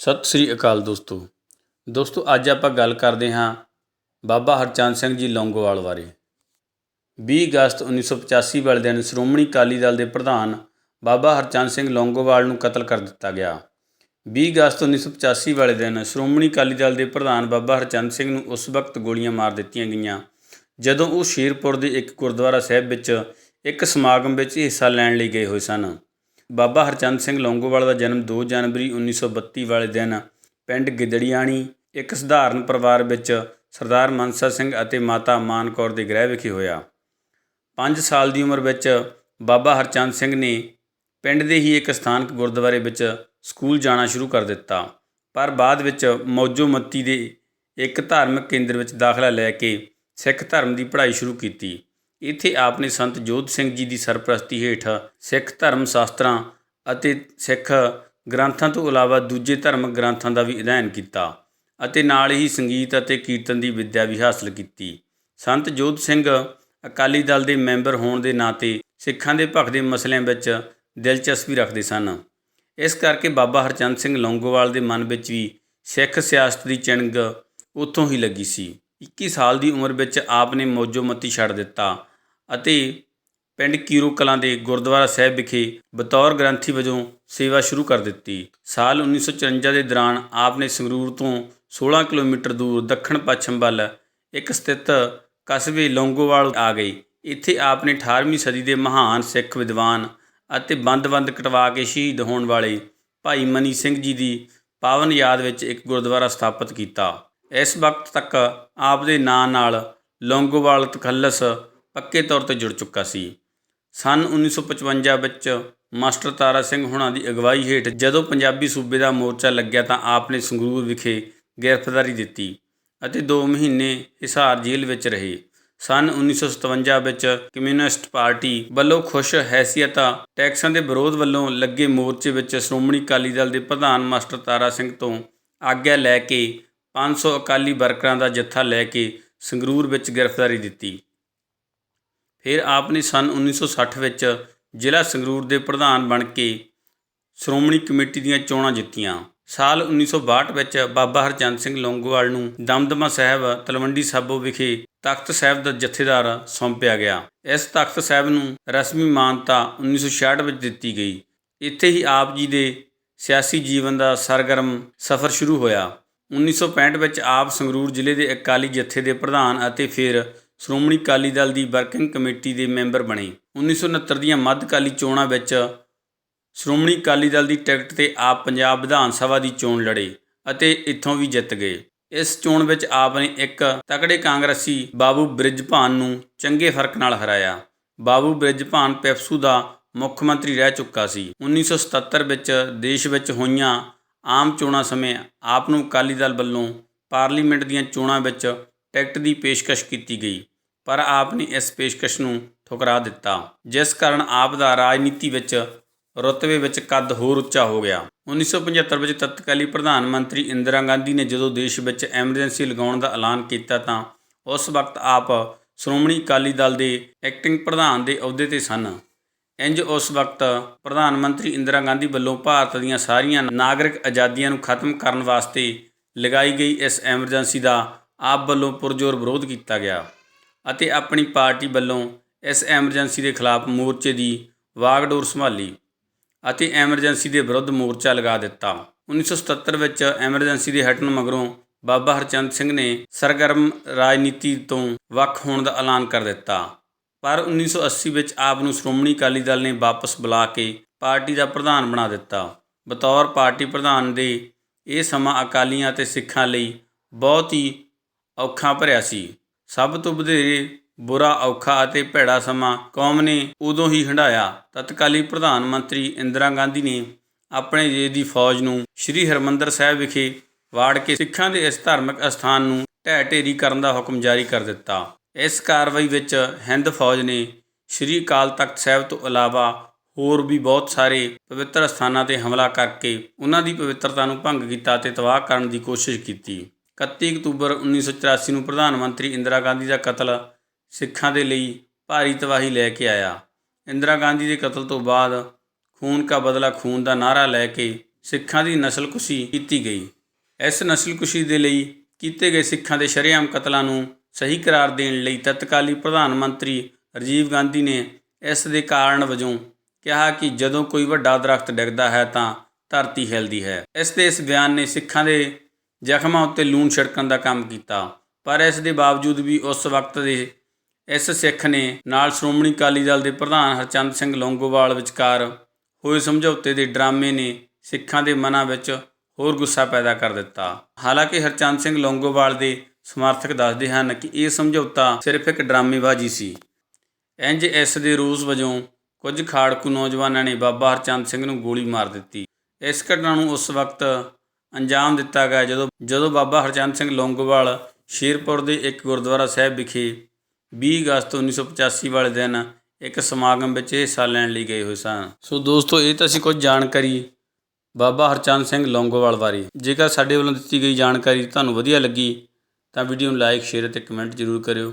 ਸਤਿ ਸ੍ਰੀ ਅਕਾਲ ਦੋਸਤੋ। ਦੋਸਤੋ, ਅੱਜ ਆਪਾਂ ਗੱਲ ਕਰਦੇ ਹਾਂ ਬਾਬਾ ਹਰਚੰਦ ਸਿੰਘ ਜੀ ਲੌਂਗੋਵਾਲ ਬਾਰੇ। 20 ਅਗਸਤ 1985 ਵਾਲੇ ਦਿਨ ਸ਼੍ਰੋਮਣੀ ਅਕਾਲੀ ਦਲ ਦੇ ਪ੍ਰਧਾਨ ਬਾਬਾ ਹਰਚੰਦ ਸਿੰਘ ਲੌਂਗੋਵਾਲ ਨੂੰ ਕਤਲ ਕਰ ਦਿੱਤਾ ਗਿਆ। 20 ਅਗਸਤ 1985 ਵਾਲੇ ਦਿਨ ਸ਼੍ਰੋਮਣੀ ਅਕਾਲੀ ਦਲ ਦੇ ਪ੍ਰਧਾਨ ਬਾਬਾ ਹਰਚੰਦ ਸਿੰਘ ਨੂੰ ਉਸ ਵਕਤ ਗੋਲੀਆਂ ਮਾਰ ਦਿੱਤੀਆਂ ਗਈਆਂ, ਜਦੋਂ ਉਹ ਸ਼ੇਰਪੁਰ ਦੇ ਇੱਕ ਗੁਰਦੁਆਰਾ ਸਾਹਿਬ ਵਿੱਚ ਇੱਕ ਸਮਾਗਮ ਵਿੱਚ ਹਿੱਸਾ ਲੈਣ ਲਈ ਗਏ ਹੋਏ ਸਨ। ਬਾਬਾ ਹਰਚੰਦ ਸਿੰਘ ਲੌਂਗੋਵਾਲ ਦਾ ਜਨਮ 2 ਜਨਵਰੀ 1932 ਵਾਲੇ ਦਿਨ ਪਿੰਡ ਗਿੱਦੜੀਆਣੀ, ਇੱਕ ਸਧਾਰਨ ਪਰਿਵਾਰ ਵਿੱਚ ਸਰਦਾਰ ਮਨਸਾ ਸਿੰਘ ਅਤੇ ਮਾਤਾ ਮਾਨ ਕੌਰ ਦੇ ਗ੍ਰਹਿ ਵਿਖੇ ਹੋਇਆ। 5 ਸਾਲ ਦੀ ਉਮਰ ਵਿੱਚ ਬਾਬਾ ਹਰਚੰਦ ਸਿੰਘ ਨੇ ਪਿੰਡ ਦੇ ਹੀ ਇੱਕ ਸਥਾਨਕ ਗੁਰਦੁਆਰੇ ਵਿੱਚ ਸਕੂਲ ਜਾਣਾ ਸ਼ੁਰੂ ਕਰ ਦਿੱਤਾ। ਪਰ ਬਾਅਦ ਵਿੱਚ ਮੌਜੋ ਮੱਤੀ ਦੇ ਇੱਕ ਧਾਰਮਿਕ ਕੇਂਦਰ ਵਿੱਚ ਦਾਖਲਾ ਲੈ ਕੇ ਸਿੱਖ ਧਰਮ ਦੀ ਪੜ੍ਹਾਈ ਸ਼ੁਰੂ ਕੀਤੀ। ਇੱਥੇ ਆਪ ਨੇ ਸੰਤ ਜੋਧ ਸਿੰਘ ਜੀ ਦੀ ਸਰਪ੍ਰਸਤੀ ਹੇਠ ਸਿੱਖ ਧਰਮ ਸ਼ਾਸਤਰਾਂ ਅਤੇ ਸਿੱਖ ਗ੍ਰੰਥਾਂ ਤੋਂ ਇਲਾਵਾ ਦੂਜੇ ਧਰਮ ਗ੍ਰੰਥਾਂ ਦਾ ਵੀ ਅਧਿਐਨ ਕੀਤਾ ਅਤੇ ਨਾਲ ਹੀ ਸੰਗੀਤ ਅਤੇ ਕੀਰਤਨ ਦੀ ਵਿੱਦਿਆ ਵੀ ਹਾਸਲ ਕੀਤੀ। ਸੰਤ ਜੋਧ ਸਿੰਘ ਅਕਾਲੀ ਦਲ ਦੇ ਮੈਂਬਰ ਹੋਣ ਦੇ ਨਾਤੇ ਸਿੱਖਾਂ ਦੇ ਭਖ ਦੇ ਮਸਲਿਆਂ ਵਿੱਚ ਦਿਲਚਸਪੀ ਰੱਖਦੇ ਸਨ। ਇਸ ਕਰਕੇ ਬਾਬਾ ਹਰਚੰਦ ਸਿੰਘ ਲੌਂਗੋਵਾਲ ਦੇ ਮਨ ਵਿੱਚ ਵੀ ਸਿੱਖ ਸਿਆਸਤ ਦੀ ਚਿਣਗ ਉੱਥੋਂ ਹੀ ਲੱਗੀ ਸੀ। 21 ਸਾਲ ਦੀ ਉਮਰ ਵਿੱਚ ਆਪ ਨੇ ਮੌਜੋਮਤੀ ਛੱਡ ਦਿੱਤਾ ਅਤੇ ਪਿੰਡ ਕੀਰੋ ਕਲਾਂ ਦੇ ਗੁਰਦੁਆਰਾ ਸਾਹਿਬ ਵਿਖੇ ਬਤੌਰ ਗ੍ਰੰਥੀ ਵਜੋਂ ਸੇਵਾ ਸ਼ੁਰੂ ਕਰ ਦਿੱਤੀ। ਸਾਲ 1954 ਦੇ ਦੌਰਾਨ ਆਪ ਨੇ ਸੰਗਰੂਰ ਤੋਂ 16 ਕਿਲੋਮੀਟਰ ਦੂਰ ਦੱਖਣ ਪੱਛਮ ਵੱਲ ਇੱਕ ਸਥਿਤ ਕਸਬੇ ਲੌਂਗੋਵਾਲ ਆ ਗਏ ਇੱਥੇ ਆਪ ਨੇ 18ਵੀਂ ਸਦੀ ਦੇ ਮਹਾਨ ਸਿੱਖ ਵਿਦਵਾਨ ਅਤੇ ਬੰਦ-ਬੰਦ ਕਟਵਾ ਕੇ ਸ਼ਹੀਦ ਹੋਣ ਵਾਲੇ ਭਾਈ ਮਨੀ ਸਿੰਘ ਜੀ ਦੀ ਪਾਵਨ ਯਾਦ ਵਿੱਚ ਇੱਕ ਗੁਰਦੁਆਰਾ ਸਥਾਪਿਤ ਕੀਤਾ। ਇਸ ਵਕਤ ਤੱਕ ਆਪ ਦੇ ਨਾਂ ਨਾਲ ਲੌਂਗੋਵਾਲ ਤਖੱਲਸ ਪੱਕੇ ਤੌਰ ਤੇ ਜੁੜ ਚੁੱਕਾ ਸੀ। ਸਨ 1955 ਵਿੱਚ ਮਾਸਟਰ ਤਾਰਾ ਸਿੰਘ ਹੁਣਾਂ ਦੀ ਅਗਵਾਈ ਹੇਠ ਜਦੋਂ ਪੰਜਾਬੀ ਸੂਬੇ ਦਾ ਮੋਰਚਾ ਲੱਗਿਆ ਤਾਂ ਆਪ ਨੇ ਸੰਗਰੂਰ ਵਿਖੇ ਗ੍ਰਿਫਤਾਰੀ ਦਿੱਤੀ ਅਤੇ 2 ਮਹੀਨੇ ਹਿਸਾਰ ਜੇਲ੍ਹ ਵਿੱਚ ਰਹੇ। ਸਨ 1957 ਵਿੱਚ ਕਮਿਊਨਿਸਟ ਪਾਰਟੀ ਵੱਲੋਂ ਖੁਸ਼ ਹੈਸੀਅਤਾਂ ਟੈਕਸਾਂ ਦੇ ਵਿਰੋਧ ਵੱਲੋਂ ਲੱਗੇ ਮੋਰਚੇ ਵਿੱਚ ਸ਼੍ਰੋਮਣੀ ਅਕਾਲੀ ਦਲ ਦੇ ਪ੍ਰਧਾਨ ਮਾਸਟਰ ਤਾਰਾ ਸਿੰਘ ਤੋਂ ਆਗਿਆ ਲੈ ਕੇ 500 ਅਕਾਲੀ ਵਰਕਰਾਂ ਦਾ ਜੱਥਾ ਲੈ ਕੇ ਸੰਗਰੂਰ ਵਿੱਚ ਗ੍ਰਿਫਤਾਰੀ ਦਿੱਤੀ। ਫਿਰ ਆਪ ਨੇ ਸਨ 1960 ਵਿੱਚ ਜ਼ਿਲ੍ਹਾ ਸੰਗਰੂਰ ਦੇ ਪ੍ਰਧਾਨ ਬਣ ਕੇ ਸ਼੍ਰੋਮਣੀ ਕਮੇਟੀ ਦੀਆਂ ਚੋਣਾਂ ਜਿੱਤੀਆਂ। ਸਾਲ 1962 ਵਿੱਚ ਬਾਬਾ ਹਰਚੰਦ ਸਿੰਘ ਲੌਂਗੋਵਾਲ ਨੂੰ ਦਮਦਮਾ ਸਾਹਿਬ ਤਲਵੰਡੀ ਸਾਬੋ ਵਿਖੇ ਤਖਤ ਸਾਹਿਬ ਦਾ ਜਥੇਦਾਰ ਸੌਂਪਿਆ ਗਿਆ। ਇਸ ਤਖਤ ਸਾਹਿਬ ਨੂੰ ਰਸਮੀ ਮਾਨਤਾ 1966 ਵਿੱਚ ਦਿੱਤੀ ਗਈ। ਇੱਥੇ ਹੀ ਆਪ ਜੀ ਦੇ ਸਿਆਸੀ ਜੀਵਨ ਦਾ ਸਰਗਰਮ ਸਫ਼ਰ ਸ਼ੁਰੂ ਹੋਇਆ। 1965 ਵਿੱਚ ਆਪ ਸੰਗਰੂਰ ਜ਼ਿਲ੍ਹੇ ਦੇ ਅਕਾਲੀ ਜਥੇ ਦੇ ਪ੍ਰਧਾਨ ਅਤੇ ਫਿਰ ਸ਼੍ਰੋਮਣੀ ਅਕਾਲੀ ਦਲ ਦੀ ਵਰਕਿੰਗ ਕਮੇਟੀ ਦੇ ਮੈਂਬਰ ਬਣੇ। 1969 ਦੀਆਂ ਮੱਧਕਾਲੀ ਚੋਣਾਂ ਵਿੱਚ ਸ਼੍ਰੋਮਣੀ ਅਕਾਲੀ ਦਲ ਦੀ ਟਿਕਟ ਤੇ ਆਪ ਪੰਜਾਬ ਵਿਧਾਨ ਸਭਾ ਦੀ ਚੋਣ ਲੜੇ ਅਤੇ ਇੱਥੋਂ ਵੀ ਜਿੱਤ ਗਏ। ਇਸ ਚੋਣ ਵਿੱਚ ਆਪ ਨੇ ਇੱਕ ਤਕੜੇ ਕਾਂਗਰਸੀ ਬਾਬੂ ਬ੍ਰਿਜਭਾਨ ਨੂੰ ਚੰਗੇ ਫ਼ਰਕ ਨਾਲ ਹਰਾਇਆ। ਬਾਬੂ ਬ੍ਰਿਜਭਾਨ ਪੈਪਸੂ ਦਾ ਮੁੱਖ ਮੰਤਰੀ ਰਹਿ ਚੁੱਕਾ ਸੀ। 1977 ਵਿੱਚ ਦੇਸ਼ ਵਿੱਚ ਹੋਈਆਂ ਆਮ ਚੋਣਾਂ ਸਮੇਂ ਆਪ ਨੂੰ ਅਕਾਲੀ ਦਲ ਵੱਲੋਂ ਪਾਰਲੀਮੈਂਟ ਦੀਆਂ ਚੋਣਾਂ ਵਿੱਚ ਟਿਕਟ ਦੀ ਪੇਸ਼ਕਸ਼ ਕੀਤੀ ਗਈ। ਪਰ ਆਪ ਨੇ ਇਸ ਪੇਸ਼ਕਸ਼ ਨੂੰ ਠੁਕਰਾ ਦਿੱਤਾ। ਜਿਸ ਕਾਰਨ ਆਪ ਦਾ ਰਾਜਨੀਤੀ ਵਿੱਚ ਰੁਤਬੇ ਵਿੱਚ ਕੱਦ ਹੋਰ ਉੱਚਾ ਹੋ ਗਿਆ। 1975 ਵਿੱਚ ਤਤਕਾਲੀ ਪ੍ਰਧਾਨ ਮੰਤਰੀ ਇੰਦਰਾ ਗਾਂਧੀ ਨੇ ਜਦੋਂ ਦੇਸ਼ ਵਿੱਚ ਐਮਰਜੈਂਸੀ ਲਗਾਉਣ ਦਾ ਐਲਾਨ ਕੀਤਾ ਤਾਂ ਉਸ ਵਕਤ ਆਪ ਸ਼੍ਰੋਮਣੀ ਅਕਾਲੀ ਦਲ ਦੇ ਐਕਟਿੰਗ ਪ੍ਰਧਾਨ ਦੇ ਅਹੁਦੇ ਤੇ ਸਨ। ਇੰਜ ਉਸ ਵਕਤ ਪ੍ਰਧਾਨ ਮੰਤਰੀ ਇੰਦਰਾ ਗਾਂਧੀ ਵੱਲੋਂ ਭਾਰਤ ਦੀਆਂ ਸਾਰੀਆਂ ਨਾਗਰਿਕ ਆਜ਼ਾਦੀਆਂ ਨੂੰ ਖਤਮ ਕਰਨ ਵਾਸਤੇ ਲਗਾਈ ਗਈ ਇਸ ਐਮਰਜੈਂਸੀ ਦਾ ਆਪ ਵੱਲੋਂ ਪੁਰਜ਼ੋਰ ਵਿਰੋਧ ਕੀਤਾ ਗਿਆ। ਅਤੇ ਆਪਣੀ ਪਾਰਟੀ ਵੱਲੋਂ ਇਸ ਐਮਰਜੈਂਸੀ ਦੇ ਖਿਲਾਫ ਮੋਰਚੇ ਦੀ ਵਾਗਡੋਰ ਸੰਭਾਲੀ ਅਤੇ ਐਮਰਜੈਂਸੀ ਦੇ ਵਿਰੁੱਧ ਮੋਰਚਾ ਲਗਾ ਦਿੱਤਾ। 1977 ਵਿੱਚ ਐਮਰਜੈਂਸੀ ਦੇ ਹਟਣ ਮਗਰੋਂ ਬਾਬਾ ਹਰਚੰਦ ਸਿੰਘ ਨੇ ਸਰਗਰਮ ਰਾਜਨੀਤੀ ਤੋਂ ਵੱਖ ਹੋਣ ਦਾ ਐਲਾਨ ਕਰ ਦਿੱਤਾ। ਪਰ 1980 ਵਿੱਚ ਆਪ ਨੂੰ ਸ਼੍ਰੋਮਣੀ ਅਕਾਲੀ ਦਲ ਨੇ ਵਾਪਸ ਬੁਲਾ ਕੇ ਪਾਰਟੀ ਦਾ ਪ੍ਰਧਾਨ ਬਣਾ ਦਿੱਤਾ। ਬਤੌਰ ਪਾਰਟੀ ਪ੍ਰਧਾਨ ਦੇ ਇਹ ਸਮਾਂ ਅਕਾਲੀਆਂ ਅਤੇ ਸਿੱਖਾਂ ਲਈ ਬਹੁਤ ਹੀ ਔਖਾ ਭਰਿਆ ਸੀ। ਸਭ ਤੋਂ ਵਧੇਰੇ ਬੁਰਾ, ਔਖਾ ਅਤੇ ਭੈੜਾ ਸਮਾਂ ਕੌਮ ਨੇ ਉਦੋਂ ਹੀ ਹੰਢਾਇਆ। ਤਤਕਾਲੀ ਪ੍ਰਧਾਨ ਮੰਤਰੀ ਇੰਦਰਾ ਗਾਂਧੀ ਨੇ ਆਪਣੇ ਜੇ ਦੀ ਫੌਜ ਨੂੰ ਸ੍ਰੀ ਹਰਮੰਦਰ ਸਾਹਿਬ ਵਿਖੇ ਵਾੜ ਕੇ ਸਿੱਖਾਂ ਦੇ ਇਸ ਧਾਰਮਿਕ ਅਸਥਾਨ ਨੂੰ ਢਹਿ ਢੇਰੀ ਕਰਨ ਦਾ ਹੁਕਮ ਜਾਰੀ ਕਰ ਦਿੱਤਾ। ਇਸ ਕਾਰਵਾਈ ਵਿੱਚ ਹਿੰਦ ਫੌਜ ਨੇ ਸ੍ਰੀ ਅਕਾਲ ਤਖਤ ਸਾਹਿਬ ਤੋਂ ਇਲਾਵਾ ਹੋਰ ਵੀ ਬਹੁਤ ਸਾਰੇ ਪਵਿੱਤਰ ਸਥਾਨਾਂ ਤੇ ਹਮਲਾ ਕਰਕੇ ਉਹਨਾਂ ਦੀ ਪਵਿੱਤਰਤਾ ਨੂੰ ਭੰਗ ਕੀਤਾ ਅਤੇ ਤਬਾਹ ਕਰਨ ਦੀ ਕੋਸ਼ਿਸ਼ ਕੀਤੀ। 31 ਅਕਤੂਬਰ 1984 ਨੂੰ ਪ੍ਰਧਾਨ ਮੰਤਰੀ ਇੰਦਰਾ ਗਾਂਧੀ ਦਾ ਕਤਲ ਸਿੱਖਾਂ ਦੇ ਲਈ ਭਾਰੀ ਤਬਾਹੀ ਲੈ ਕੇ ਆਇਆ। ਇੰਦਰਾ ਗਾਂਧੀ ਦੇ ਕਤਲ ਤੋਂ ਬਾਅਦ ਖੂਨ ਕਾ ਬਦਲਾ ਖੂਨ ਦਾ ਨਾਰਾ ਲੈ ਕੇ ਸਿੱਖਾਂ ਦੀ ਨਸਲਕੁਸ਼ੀ ਕੀਤੀ ਗਈ। ਇਸ ਨਸਲਕੁਸ਼ੀ ਦੇ ਲਈ ਕੀਤੇ ਗਏ ਸਿੱਖਾਂ ਦੇ ਸ਼ਰੇਆਮ ਕਤਲਾਂ ਨੂੰ ਸਹੀ ਕਰਾਰ ਦੇਣ ਲਈ ਤਤਕਾਲੀ ਪ੍ਰਧਾਨ ਮੰਤਰੀ ਰਾਜੀਵ ਗਾਂਧੀ ਨੇ ਇਸ ਦੇ ਕਾਰਨ ਵਜੋਂ ਕਿਹਾ ਕਿ ਜਦੋਂ ਕੋਈ ਵੱਡਾ ਦਰਖਤ ਡਿੱਗਦਾ ਹੈ ਤਾਂ ਧਰਤੀ ਹਿਲਦੀ ਹੈ। ਇਸ ਦੇ ਇਸ ਬਿਆਨ ਨੇ ਸਿੱਖਾਂ ਦੇ ਜ਼ਖਮਾਂ ਉੱਤੇ ਲੂਣ ਛਿੜਕਣ ਦਾ ਕੰਮ ਕੀਤਾ। ਪਰ ਇਸ ਦੇ ਬਾਵਜੂਦ ਵੀ ਉਸ ਵਕਤ ਦੇ ਇਸ ਸਿੱਖ ਨੇ ਨਾਲ ਸ਼੍ਰੋਮਣੀ ਅਕਾਲੀ ਦਲ ਦੇ ਪ੍ਰਧਾਨ ਹਰਚੰਦ ਸਿੰਘ ਲੌਂਗੋਵਾਲ ਵਿਚਕਾਰ ਹੋਏ ਸਮਝੌਤੇ ਦੇ ਡਰਾਮੇ ਨੇ ਸਿੱਖਾਂ ਦੇ ਮਨਾਂ ਵਿੱਚ ਹੋਰ ਗੁੱਸਾ ਪੈਦਾ ਕਰ ਦਿੱਤਾ। ਹਾਲਾਂਕਿ ਹਰਚੰਦ ਸਿੰਘ ਲੌਂਗੋਵਾਲ ਦੇ ਸਮਰਥਕ ਦੱਸਦੇ ਹਨ ਕਿ ਇਹ ਸਮਝੌਤਾ ਸਿਰਫ ਇੱਕ ਡਰਾਮੇਬਾਜ਼ੀ ਸੀ। ਇੰਜ ਇਸ ਦੇ ਰੂਸ ਵਜੋਂ ਕੁਝ ਖਾੜਕੂ ਨੌਜਵਾਨਾਂ ਨੇ ਬਾਬਾ ਹਰਚੰਦ ਸਿੰਘ ਨੂੰ ਗੋਲੀ ਮਾਰ ਦਿੱਤੀ। ਇਸ ਘਟਨਾ ਨੂੰ ਉਸ ਵਕਤ ਅੰਜਾਮ ਦਿੱਤਾ ਗਿਆ ਜਦੋਂ ਜਦੋਂ ਬਾਬਾ ਹਰਚੰਦ ਸਿੰਘ ਲੌਂਗੋਵਾਲ ਸ਼ੇਰਪੁਰ ਦੇ ਇੱਕ ਗੁਰਦੁਆਰਾ ਸਾਹਿਬ ਵਿਖੇ 20 ਅਗਸਤ 1985 ਵਾਲੇ ਦਿਨ ਇੱਕ ਸਮਾਗਮ ਵਿੱਚ ਹਿੱਸਾ ਲੈਣ ਲਈ ਗਏ ਹੋਏ ਸਨ। ਸੋ ਦੋਸਤੋ, ਇਹ ਤਾਂ ਸੀ ਕੁਝ ਜਾਣਕਾਰੀ ਬਾਬਾ ਹਰਚੰਦ ਸਿੰਘ ਲੌਂਗੋਵਾਲ ਬਾਰੇ। ਜੇਕਰ ਸਾਡੇ ਵੱਲੋਂ ਦਿੱਤੀ ਗਈ ਜਾਣਕਾਰੀ ਤੁਹਾਨੂੰ ਵਧੀਆ ਲੱਗੀ, ਤਾਂ ਵੀਡੀਓ ਨੂੰ ਲਾਈਕ ਸ਼ੇਅਰ ਅਤੇ ਕਮੈਂਟ ਜ਼ਰੂਰ ਕਰਿਓ।